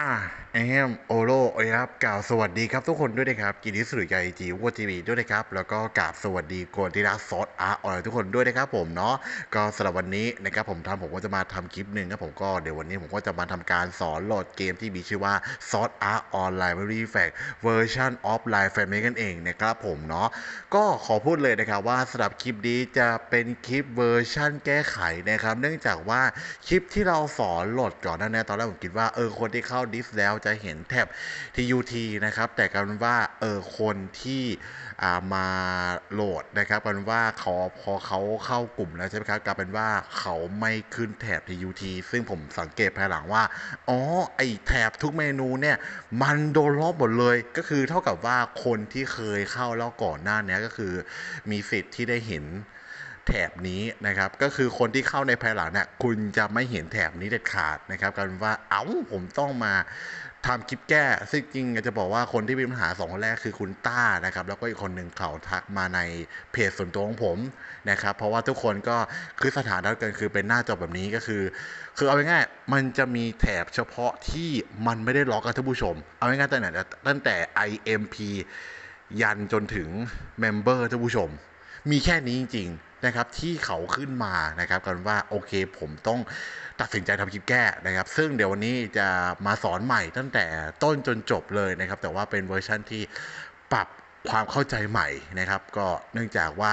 อ่าแอมโอโลครับกล่าวสวัสดีครับทุกคนด้วยนะครับกินิสุริยาจีวัวทีวีด้วยนะครับ แล้วก็กราบสวัสดีโกติรักซอสอาร์ออยทุกคนด้วยนะครับผมเนาะก็สำหรับวันนี้นะครับผมทำผมก็จะมาทำคลิปหนึ่งครับผมก็เดี๋ยววันนี้ผมก็จะมาทำการสอนโหลดเกมที่มีชื่อว่าซอสอาร์ออนไลน์ไม่รีแฟกเวอร์ชันออฟไลน์แฟมิลี่กันเองนะครับผมเนาะก็ขอพูดเลยนะครับว่าสำหรับคลิปนี้จะเป็นคลิปเวอร์ชันแก้ไขนะครับ เนื่องจากว่าคลิปที่เราสอนโหลดก่อนหน้านี้ตอนแรกผมคิดว่าเออคนที่เข้าดิสแล้วจะเห็นแท็บ TUT นะครับ แต่กลายเป็นว่าเออคนที่ามาโหลดนะครับกลายเป็นว่าเขาพอเขาเข้ากลุ่มแล้วใช่ไหมครับกลายเป็นว่าเขาไม่ขึ้นแถบ TUT ซึ่งผมสังเกตภายหลังว่า อ๋อ ไอแถบทุกเมนูเนี่ย มันโดนลบหมดเลย ก็คือเท่ากับว่าคนที่เคยเข้าแล้วก่อนหน้านี้ก็คือ มีสิทธิ์ที่ได้เห็น แถบนี้นะครับ ก็คือคนที่เข้าในภายหลังเนี่ยคุณจะไม่เห็นแถบนี้เด็ดขาดนะครับกลายเป็นว่าเอ้าผมต้องมาทำคลิปแก้ ซึ่งจริงจะบอกว่าคนที่มีปัญหาสองคนแรกคือคุณต้านะครับ แล้วก็อีกคนหนึ่งเขาทักมาในเพจส่วนตัวของผมนะครับ เพราะว่าทุกคนก็คือสถานะกันคือเป็นหน้าจอแบบนี้ก็คือ คือเอาง่ายๆมันจะมีแถบเฉพาะที่มันไม่ได้ล็อกกับท่านผู้ชม เอาง่ายๆตั้งแต่ตั้งแต่ IMP ยันจนถึงเมมเบอร์ท่านผู้ชม มีแค่นี้จริงๆ นะครับที่เขาขึ้นมานะครับกันว่าโอเคผมต้องตัดสินใจทำคลิปแก้นะครับ ซึ่งเดี๋ยววันนี้จะมาสอนใหม่ตั้งแต่ต้นจนจบเลยนะครับ แต่ว่าเป็นเวอร์ชั่นที่ปรับความเข้าใจใหม่นะครับ ก็เนื่องจากว่า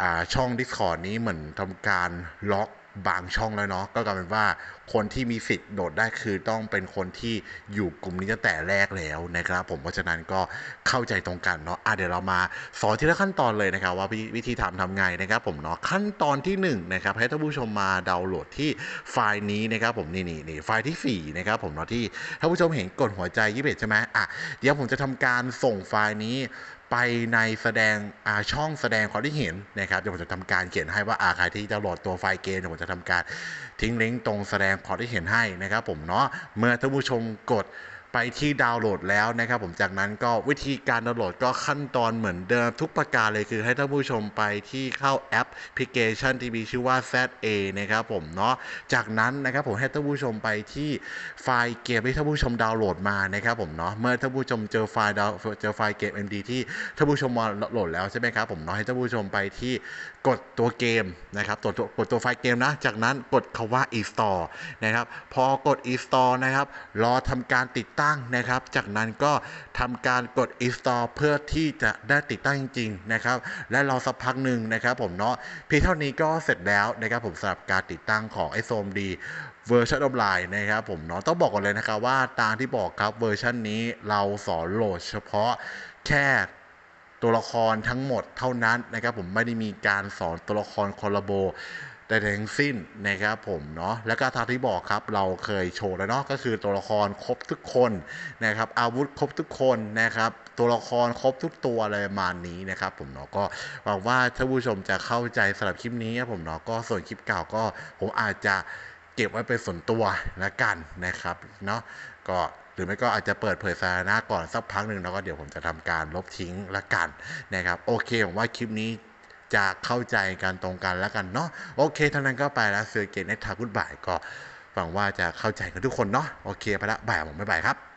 อ่าช่อง Discord นี้เหมือนทำการล็อก บางช่องแล้วเนาะก็กลายเป็นว่าคนที่มีสิทธิ์โดดได้คือต้องเป็นคนที่อยู่กลุ่มนี้ตั้งแต่แรกแล้วนะครับ ผมเพราะฉะนั้นก็เข้าใจตรงกันเนาะอะเดี๋ยวเรามาสอนทีละขั้นตอนเลยนะครับ ว่าวิวิธีทำทำไงนะครับ ผมเนาะขั้นตอนที่1นงนะครับให้ท่านผู้ชมมาดาวน์โหลดที่ไฟล์นี้นะครับ ผมนี่นี่นี่ไฟล์ที่4นะครับผมเนาะที่ท่านผู้ชมเห็นกดหัวใจยี่สิบใช่ไหมอะเดี๋ยวผมจะทำการส่งไฟล์นี้ ไปในแสดงช่องแสดงความที่เห็นนะครับเดี๋ยวผมจะทำการเขียนให้ว่าอาใครที่จะโหลดตัวไฟล์เกมเดี๋ยวผมจะทำการทิ้งลิงก์ตรงแสดงความที่เห็นให้นะครับผมเนาะเมื่อท่านผู้ชมกด ไปที่ดาวน์โหลดแล้วนะครับ ผมจากนั้นก็วิธีการดาวน์โหลดก็ขั้นตอนเหมือนเดิมทุกประการเลยคือให้ท่านผู้ชมไปที่เข้าแอปพลิเคชันที่มีชื่อว่า ZA นะครับผมเนาะจากนั้นนะครับผมให้ท่านผู้ชมไปที่ไฟล์เกมที่ท่านผู้ชมดาวน์โหลดมานะครับผมเนาะเมื่อท่านผู้ชมเจอไฟล์ดาวเจอไฟล์เกม MD ที่ท่านผู้ชมมาโหลดแล้วใช่ไหมครับผมเนาะให้ท่านผู้ชมไปที่กดตัวเกมนะครับตัวตัวกดตัวไฟล์เกมนะ จากนั้นกดคาว่า install นะครับพอกด install นะครับรอทำการติดตั้งนะครับ จากนั้นก็ทำการกด install เพื่อที่จะได้ติดตั้งจริงๆนะครับ และรอสักพักหนึ่งนะครับ ผมเนาะเพียงเท่านี้ก็เสร็จแล้วนะครับ ผมสำหรับการติดตั้งของ SOMD เวอร์ชันออนไลน์นะครับผมเนาะต้องบอกก่อนเลยนะครับว่าตามที่บอกครับเวอร์ชันนี้เราสอนโหลดเฉพาะแค่ตัวละครทั้งหมดเท่านั้นนะครับผมไม่ได้มีการสอนตัวละครคอลลาโบ แต่ทั้งสิ้นนะครับผมเนาะแล้วก็ทางที่บอกครับเราเคยโชว์แล้วเนาะก็คือตัวละครครบทุกคนนะครับอาวุธครบทุกคนนะครับตัวละครครบทุกตัวอะไรประมาณนี้นะครับผมเนาะก็หวังว่าท่านผู้ชมจะเข้าใจสำหรับคลิปนี้ครับผมเนาะก็ส่วนคลิปเก่าก็ผมอาจจะเก็บไว้เป็นส่วนตัวละกันนะครับเนาะก็หรือไม่ก็อาจจะเปิดเผยสาธารณะก่อนสักพักหนึ่งแล้วก็เดี๋ยวผมจะทำการลบทิ้งละกันนะครับ โอเคผมว่าคลิปนี้ จะเข้าใจกันตรงกันแล้วกันเนาะโอเคเท่านั้นก็ไปแล้วเสือเกตในทากุดบ่ายก็หวังว่าจะเข้าใจกันทุกคนเนาะโอเคไปละบ่ายผมไม่บ่ายครับ